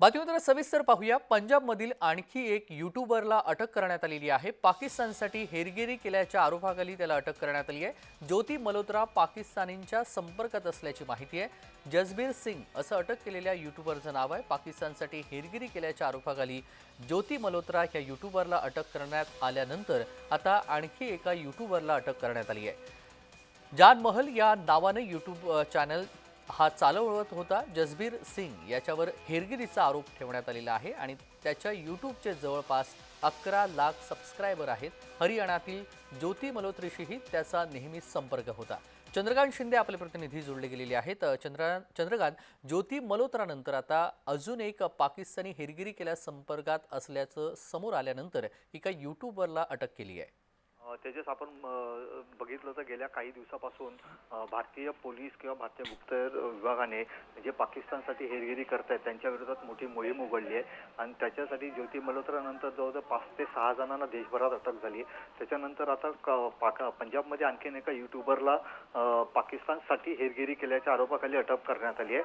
बातमीपत्र सविस्तर पाहूया. पंजाबमधील आणखी एक युट्यूबरला अटक करण्यात आलेली आहे. पाकिस्तानसाठी हेरगिरी केल्याच्या आरोपाखाली त्याला अटक करण्यात आली आहे. ज्योती मल्होत्रा पाकिस्तानींच्या संपर्कात असल्याची माहिती आहे. जसबीर सिंग असं अटक केलेल्या युट्यूबरचं नाव आहे. पाकिस्तानसाठी हेरगिरी केल्याच्या आरोपाखाली ज्योती मल्होत्रा ह्या युट्यूबरला अटक करण्यात आल्यानंतर आता आणखी एका युट्यूबरला अटक करण्यात आली आहे. जान महल या नावाने यूट्यूब चॅनल हा चालवत होता जसबीर सिंग. याच्यावर हेरगिरीचा आरोप ठेवण्यात आलेला आहे आणि त्याच्या यूट्यूबचे जवळपास अकरा लाख सबस्क्रायबर आहेत. हरियाणातील ज्योती मल्होत्रीशीही त्याचा नेहमीच संपर्क होता. चंद्रकांत शिंदे आपले प्रतिनिधी जोडले गेलेले आहेत. अ, चंद्रा चंद्रकांत ज्योती मल्होत्रानंतर आता अजून एक पाकिस्तानी हेरगिरी केल्या संपर्कात असल्याचं समोर आल्यानंतर एका यूट्यूबरला अटक केली आहे. तेजस आपण बघितलं तर गेल्या काही दिवसापासून भारतीय पोलीस किंवा भारतीय गुप्तहेर विभागाने जे पाकिस्तानसाठी हेरगिरी आहेत त्यांच्या विरोधात मोठी मोहीम उघडली आहे. आणि त्याच्यासाठी ज्योती मल्होत्रानंतर जवळजवळ पाच ते सहा जणांना देशभरात अटक झाली. त्याच्यानंतर आता क- पंजाबमध्ये आणखीन एका युट्यूबरला पाकिस्तानसाठी हेरगिरी केल्याच्या आरोपाखाली अटक करण्यात आली आहे.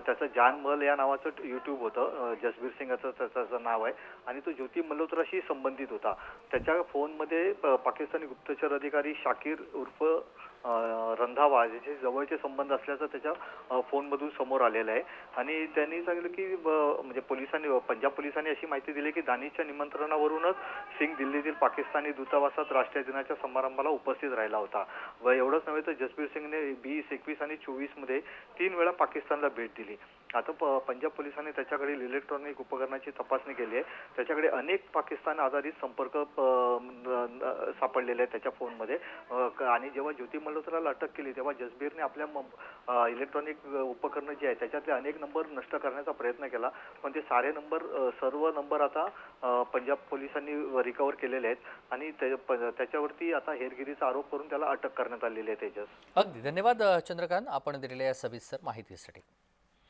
त्याचं जान मल या नावाचं युट्यूब होतं. जसबीर सिंग त्याचं नाव आहे. आणि तो ज्योती मल्होत्राशी संबंधित होता. त्याच्या फोनमध्ये पाकिस्तान पाकिस्तानी गुप्तचर अधिकारी शाकीर उर्फ रंधावा ज्याचे जवळचे संबंध असल्याचं त्याच्या फोनमधून समोर आलेलं आहे. आणि त्यांनी सांगितलं की ब- म्हणजे पोलिसांनी पंजाब पोलिसांनी अशी माहिती दिली की दानिशच्या निमंत्रणावरूनच सिंग दिल्लीतील पाकिस्तानी दूतावासात राष्ट्रीय दिनाच्या समारंभाला उपस्थित राहिला होता. व एवढंच नव्हे तर जसबीर सिंगने वीस एकवीस आणि चोवीसमध्ये तीन वेळा पाकिस्तानला भेट दिली. आता प- पंजाब पोलिसांनी त्याच्याकडील इलेक्ट्रॉनिक उपकरणाची तपासणी केली आहे. त्याच्याकडे अनेक पाकिस्तान आधारित संपर्क सापडलेले आहेत त्याच्या फोनमध्ये. आणि जेव्हा ज्योती मल्होत्राला अटक केली तेव्हा जसबीरने आपल्या इलेक्ट्रॉनिक उपकरणं जी आहेत त्याच्यातले अनेक नंबर नष्ट करण्याचा प्रयत्न केला. पण ते सारे नंबर सर्व नंबर आता पंजाब पोलिसांनी रिकवर केलेले आहेत. आणि प- त्याच्यावरती आता हेरगिरीचा आरोप करून त्याला अटक करण्यात आलेली आहे तेजस. अगदी. धन्यवाद चंद्रकांत. आपण दिलेल्या या सविस्तर माहितीसाठी.